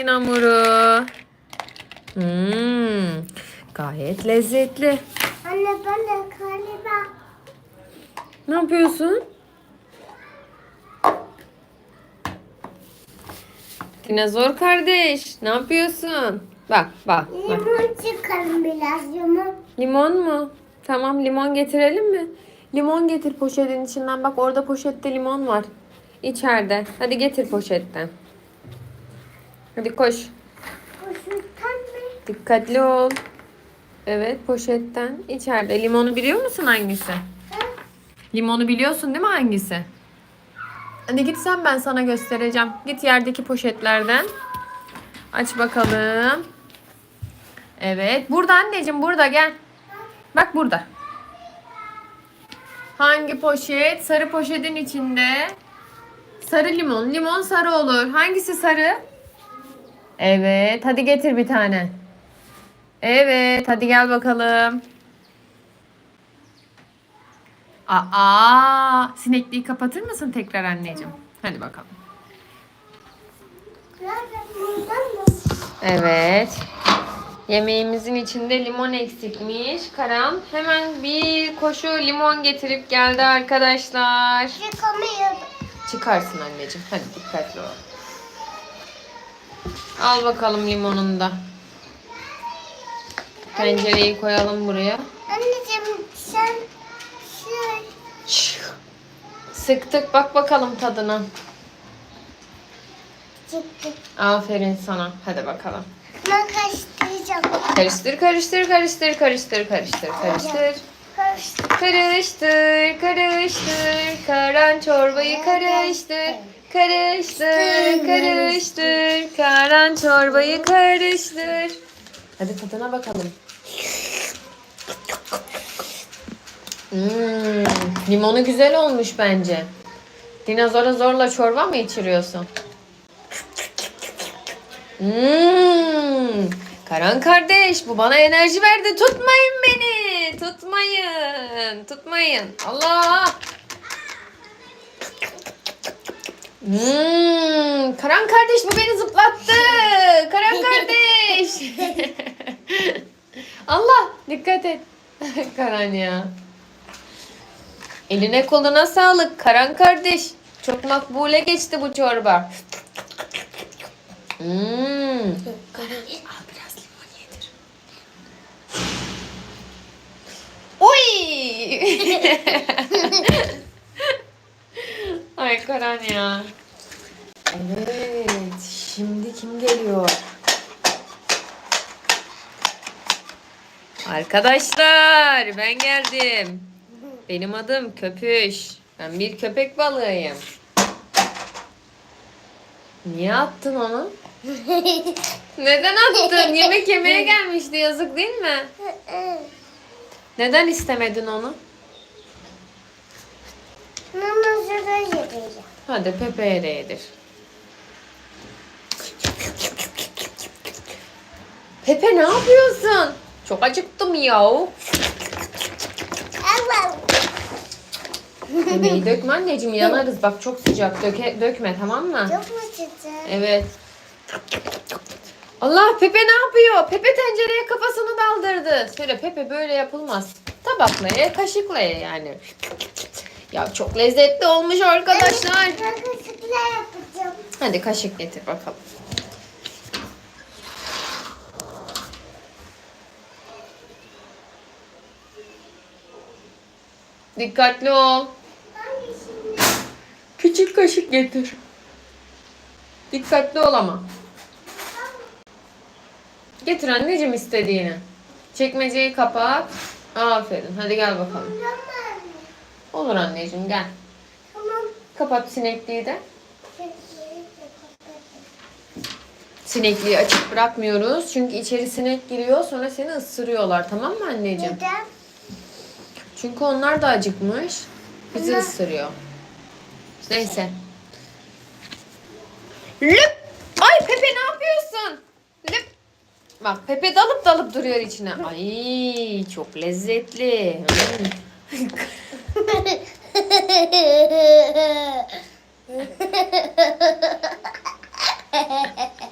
Bey'in hamuru. Hmm, gayet lezzetli. Anne ben de galiba. Ne yapıyorsun? Dinozor kardeş, ne yapıyorsun? Bak, bak, bak. Limon çıkarım biraz limon. Limon mu? Tamam, limon getirelim mi? Limon getir poşetin içinden. Bak orada poşette limon var. İçeride. Hadi getir poşetten. Hadi koş. Poşetten mi? Dikkatli ol. Evet, poşetten. İçeride. Limonu biliyor musun hangisi? Ha? Limonu biliyorsun değil mi hangisi? Hadi git sen ben sana göstereceğim. Git yerdeki poşetlerden. Aç bakalım. Evet. Burada anneciğim burada gel. Bak burada. Hangi poşet? Sarı poşetin içinde. Sarı limon. Limon sarı olur. Hangisi sarı? Evet. Hadi getir bir tane. Evet. Hadi gel bakalım. Aa, sinekliği kapatır mısın tekrar anneciğim? Hadi bakalım. Evet. Yemeğimizin içinde limon eksikmiş. Karan hemen bir koşu limon getirip geldi arkadaşlar. Çıkamıyorum. Çıkarsın anneciğim. Hadi dikkatli ol. Al bakalım limonunu da. Tencereyi koyalım buraya. Anneciğim sen şey Sıktık bak bakalım tadına. çıktı. Aferin sana. Hadi bakalım. Ben karıştıracağım. Karıştır, karıştır, karıştır, karıştır, karıştır, karıştır. Karıştır. Karıştır, karıştır, karan çorbayı karıştır. Karıştır, karıştır, karan çorbayı karıştır. Hadi tadına bakalım. Hmm, limonu güzel olmuş bence. Dinozora zorla çorba mı içiriyorsun? Hmm, Karan kardeş bu bana enerji verdi. Tutmayın beni. Tutmayın. Tutmayın. Allah. Hmm, Karan kardeş bu beni zıplattı. Karan kardeş. Allah dikkat et. Karan ya. Eline koluna sağlık Karan kardeş. Çok makbule geçti bu çorba. Hmm. Karan al biraz limon yedir. Oy! Ay Karan ya. Evet. Şimdi kim geliyor? Arkadaşlar ben geldim. Benim adım Köpüş. Ben bir köpek balığıyım. Niye attın onu? Neden attın? Yemek yemeye gelmişti yazık değil mi? Neden istemedin onu? Mama şurada yedireceğim. Hadi Pepe'ye de yedir. Pepe ne yapıyorsun? Çok acıktım ya. Allah. Yemeği dökme anneciğim yanarız. Bak çok sıcak. Döke, dökme tamam mı? Çok mu çıktı? Evet. Allah Pepe ne yapıyor? Pepe tencereye kafasını daldırdı. Söyle Pepe böyle yapılmaz. Tabakla ye, kaşıkla ye yani. Ya çok lezzetli olmuş arkadaşlar. Yapacağım. Hadi kaşık getir bakalım. Dikkatli ol. Küçük kaşık getir. Dikkatli ol ama. Getir anneciğim istediğini. Çekmeceyi kapat. Aferin. Hadi gel bakalım. Olur anneciğim gel. Tamam. Kapat sinekliği de. Sinekliği açık bırakmıyoruz. Çünkü içeri sinek giriyor sonra seni ısırıyorlar. Tamam mı anneciğim? Neden? Çünkü onlar da acıkmış. Bizi Ama- ısırıyor. Neyse. Lüp! Ay Pepe ne yapıyorsun? Lüp! Bak Pepe dalıp dalıp duruyor içine. Ay çok lezzetli. ハハハハハ。